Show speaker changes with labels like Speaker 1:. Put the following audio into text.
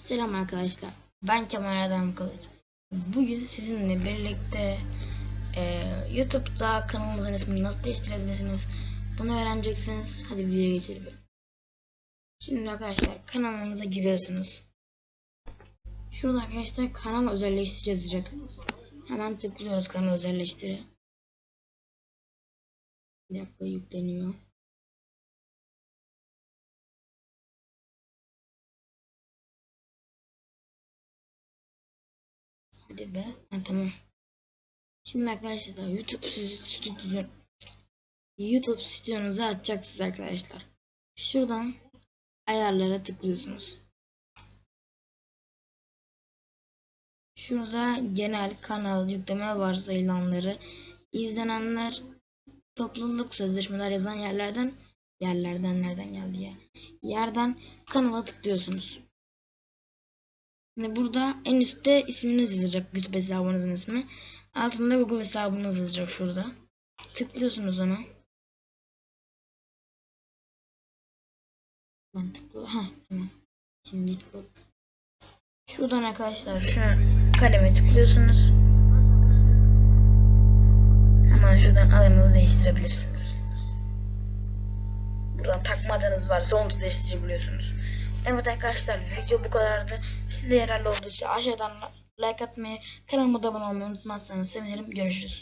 Speaker 1: Selam arkadaşlar. Ben Kemal Adam Kılıç. Bugün sizinle birlikte e, YouTube'da kanalımızın ismini nasıl değiştirebilirsiniz bunu öğreneceksiniz. Hadi videoya geçelim. Şimdi arkadaşlar kanalımıza giriyorsunuz. Şurada arkadaşlar kanal özelleştir yazacak. Hemen tıklıyoruz kanal özelleştiri. Bir dakika yükleniyor. Hadi be. Ha, tamam. Şimdi arkadaşlar YouTube stüdyo YouTube stüdyonuzu açacaksınız arkadaşlar. Şuradan ayarlara tıklıyorsunuz. Şurada genel kanal yükleme varsayılanları izlenenler topluluk sözleşmeler yazan yerlerden yerlerden nereden geldi ya yerden kanala tıklıyorsunuz. Şimdi burada en üstte isminiz yazacak YouTube hesabınızın ismi. Altında Google hesabınız yazacak şurada. Tıklıyorsunuz ona. Ben tıkladım. Ha tamam. Şimdi tıkladık. Şuradan arkadaşlar şu kaleme tıklıyorsunuz. Hemen şuradan adınızı değiştirebilirsiniz. Buradan takma adınız varsa onu da değiştirebiliyorsunuz. Evet arkadaşlar video bu kadardı. Size yararlı olduysa aşağıdan like atmayı, kanalıma abone olmayı unutmazsanız sevinirim. Görüşürüz.